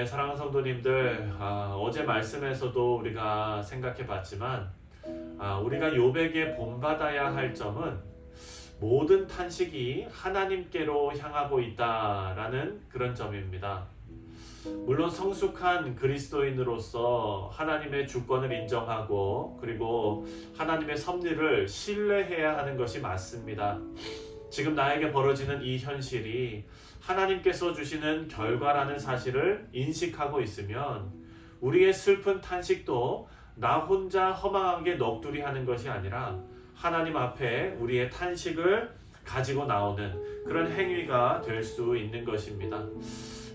네, 사랑하는 성도님들, 아, 어제 말씀에서도 우리가 생각해 봤지만, 아, 우리가 요백에 본받아야 할 점은 모든 탄식이 하나님께로 향하고 있다라는 그런 점입니다. 물론 성숙한 그리스도인으로서 하나님의 주권을 인정하고 그리고 하나님의 섭리를 신뢰해야 하는 것이 맞습니다. 지금 나에게 벌어지는 이 현실이 하나님께서 주시는 결과라는 사실을 인식하고 있으면 우리의 슬픈 탄식도 나 혼자 허망하게 넋두리 하는 것이 아니라 하나님 앞에 우리의 탄식을 가지고 나오는 그런 행위가 될 수 있는 것입니다.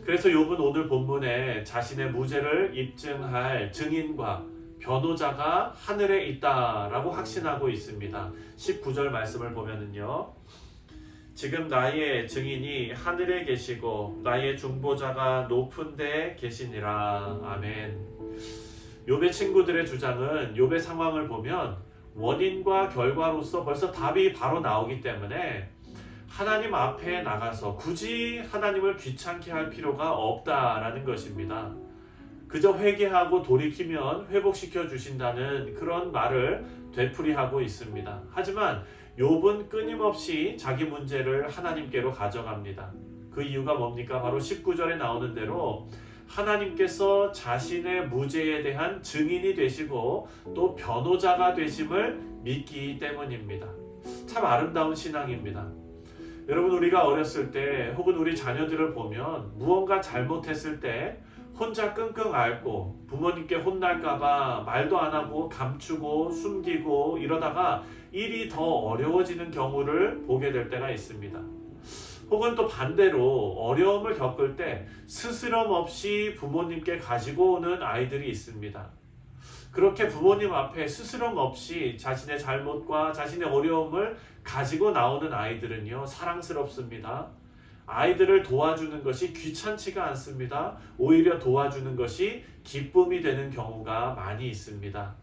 그래서 욥은 오늘 본문에 자신의 무죄를 입증할 증인과 변호자가 하늘에 있다라고 확신하고 있습니다. 19절 말씀을 보면은요. 지금 나의 증인이 하늘에 계시고 나의 중보자가 높은 데 계시니라. 아멘. 욥의 친구들의 주장은 욥의 상황을 보면 원인과 결과로서 벌써 답이 바로 나오기 때문에 하나님 앞에 나가서 굳이 하나님을 귀찮게 할 필요가 없다라는 것입니다. 그저 회개하고 돌이키면 회복시켜 주신다는 그런 말을 되풀이하고 있습니다. 하지만 욥은 끊임없이 자기 문제를 하나님께로 가져갑니다. 그 이유가 뭡니까? 바로 19절에 나오는 대로 하나님께서 자신의 무죄에 대한 증인이 되시고 또 변호자가 되심을 믿기 때문입니다. 참 아름다운 신앙입니다. 여러분 우리가 어렸을 때 혹은 우리 자녀들을 보면 무언가 잘못했을 때 혼자 끙끙 앓고 부모님께 혼날까봐 말도 안 하고 감추고 숨기고 이러다가 일이 더 어려워지는 경우를 보게 될 때가 있습니다. 혹은 또 반대로 어려움을 겪을 때 스스럼 없이 부모님께 가지고 오는 아이들이 있습니다. 그렇게 부모님 앞에 스스럼 없이 자신의 잘못과 자신의 어려움을 가지고 나오는 아이들은요, 사랑스럽습니다. 아이들을 도와주는 것이 귀찮지가 않습니다. 오히려 도와주는 것이 기쁨이 되는 경우가 많이 있습니다.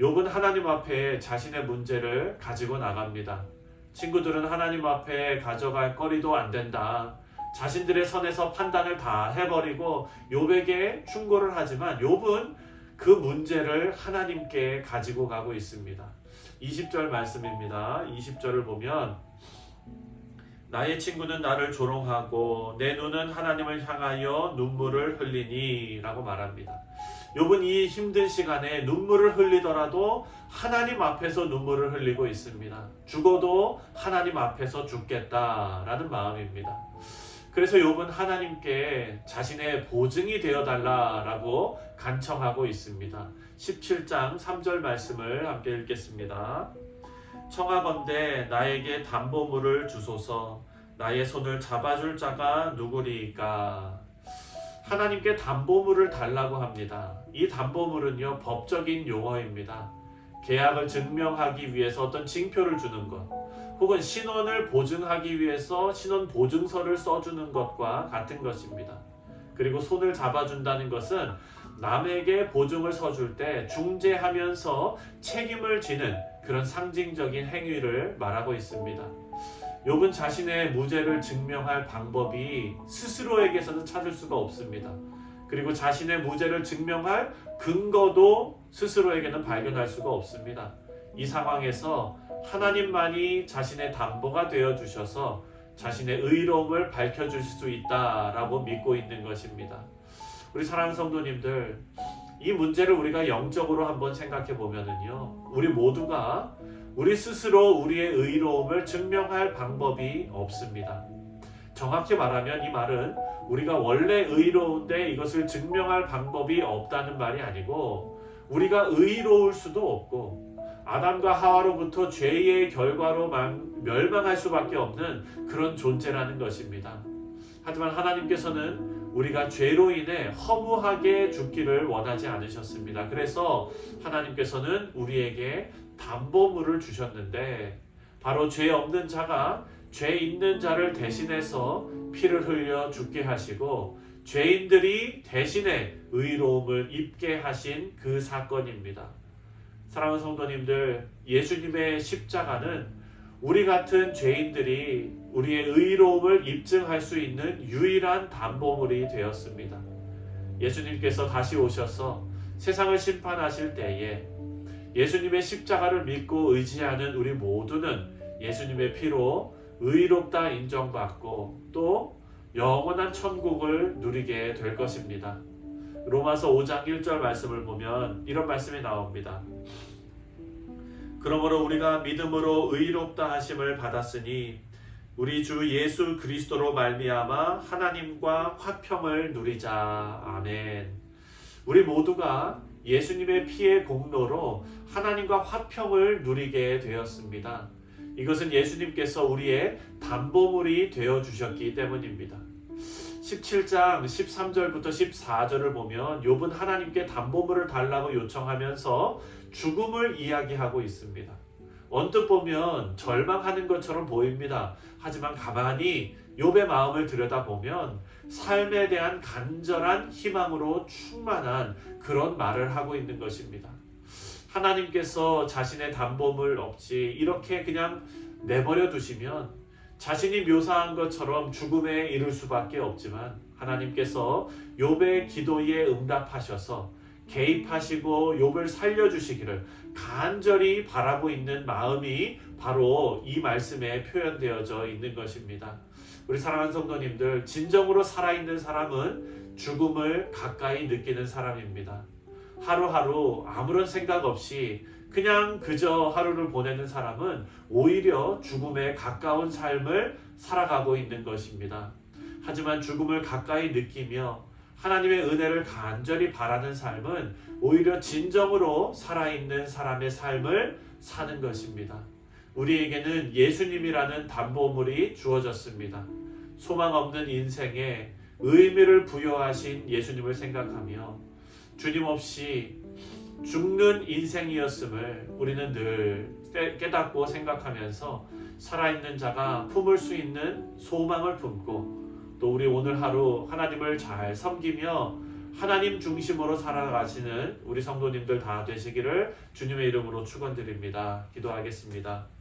욥은 하나님 앞에 자신의 문제를 가지고 나갑니다. 친구들은 하나님 앞에 가져갈 거리도 안 된다. 자신들의 선에서 판단을 다 해버리고 욥에게 충고를 하지만 욥은 그 문제를 하나님께 가지고 가고 있습니다. 20절 말씀입니다. 20절을 보면 나의 친구는 나를 조롱하고 내 눈은 하나님을 향하여 눈물을 흘리니 라고 말합니다. 욥은 이 힘든 시간에 눈물을 흘리더라도 하나님 앞에서 눈물을 흘리고 있습니다. 죽어도 하나님 앞에서 죽겠다라는 마음입니다. 그래서 욥은 하나님께 자신의 보증이 되어 달라라고 간청하고 있습니다. 17장 3절 말씀을 함께 읽겠습니다. 청하건대 나에게 담보물을 주소서 나의 손을 잡아줄 자가 누구리까 하나님께 담보물을 달라고 합니다. 이 담보물은요 법적인 용어입니다. 계약을 증명하기 위해서 어떤 징표를 주는 것, 혹은 신원을 보증하기 위해서 신원 보증서를 써주는 것과 같은 것입니다. 그리고 손을 잡아준다는 것은 남에게 보증을 서줄 때 중재하면서 책임을 지는 그런 상징적인 행위를 말하고 있습니다. 욥은 자신의 무죄를 증명할 방법이 스스로에게서는 찾을 수가 없습니다. 그리고 자신의 무죄를 증명할 근거도 스스로에게는 발견할 수가 없습니다. 이 상황에서 하나님만이 자신의 담보가 되어 주셔서 자신의 의로움을 밝혀 주실 수 있다라고 믿고 있는 것입니다. 우리 사랑하는 성도님들, 이 문제를 우리가 영적으로 한번 생각해 보면은요, 우리 모두가 우리 스스로 우리의 의로움을 증명할 방법이 없습니다. 정확히 말하면 이 말은 우리가 원래 의로운데 이것을 증명할 방법이 없다는 말이 아니고 우리가 의로울 수도 없고 아담과 하와로부터 죄의 결과로 멸망할 수밖에 없는 그런 존재라는 것입니다. 하지만 하나님께서는 우리가 죄로 인해 허무하게 죽기를 원하지 않으셨습니다. 그래서 하나님께서는 우리에게 담보물을 주셨는데 바로 죄 없는 자가 죄 있는 자를 대신해서 피를 흘려 죽게 하시고 죄인들이 대신에 의로움을 입게 하신 그 사건입니다. 사랑하는 성도님들, 예수님의 십자가는 우리 같은 죄인들이 우리의 의로움을 입증할 수 있는 유일한 담보물이 되었습니다. 예수님께서 다시 오셔서 세상을 심판하실 때에 예수님의 십자가를 믿고 의지하는 우리 모두는 예수님의 피로 의롭다 인정받고 또 영원한 천국을 누리게 될 것입니다. 로마서 5장 1절 말씀을 보면 이런 말씀이 나옵니다. 그러므로 우리가 믿음으로 의롭다 하심을 받았으니 우리 주 예수 그리스도로 말미암아 하나님과 화평을 누리자. 아멘. 우리 모두가 예수님의 피의 공로로 하나님과 화평을 누리게 되었습니다. 이것은 예수님께서 우리의 담보물이 되어 주셨기 때문입니다. 17장 13절부터 14절을 보면 욥은 하나님께 담보물을 달라고 요청하면서 죽음을 이야기하고 있습니다. 언뜻 보면 절망하는 것처럼 보입니다. 하지만 가만히 욥의 마음을 들여다보면 삶에 대한 간절한 희망으로 충만한 그런 말을 하고 있는 것입니다. 하나님께서 자신의 담보물 없이 이렇게 그냥 내버려 두시면 자신이 묘사한 것처럼 죽음에 이를 수밖에 없지만 하나님께서 욥의 기도에 응답하셔서 개입하시고 욥을 살려 주시기를 간절히 바라고 있는 마음이 바로 이 말씀에 표현되어져 있는 것입니다. 우리 사랑하는 성도님들, 진정으로 살아있는 사람은 죽음을 가까이 느끼는 사람입니다. 하루하루 아무런 생각 없이 그냥 그저 하루를 보내는 사람은 오히려 죽음에 가까운 삶을 살아가고 있는 것입니다. 하지만 죽음을 가까이 느끼며 하나님의 은혜를 간절히 바라는 삶은 오히려 진정으로 살아있는 사람의 삶을 사는 것입니다. 우리에게는 예수님이라는 담보물이 주어졌습니다. 소망 없는 인생에 의미를 부여하신 예수님을 생각하며 주님 없이 죽는 인생이었음을 우리는 늘 깨닫고 생각하면서 살아있는 자가 품을 수 있는 소망을 품고 또 우리 오늘 하루 하나님을 잘 섬기며 하나님 중심으로 살아가시는 우리 성도님들 다 되시기를 주님의 이름으로 축원드립니다. 기도하겠습니다.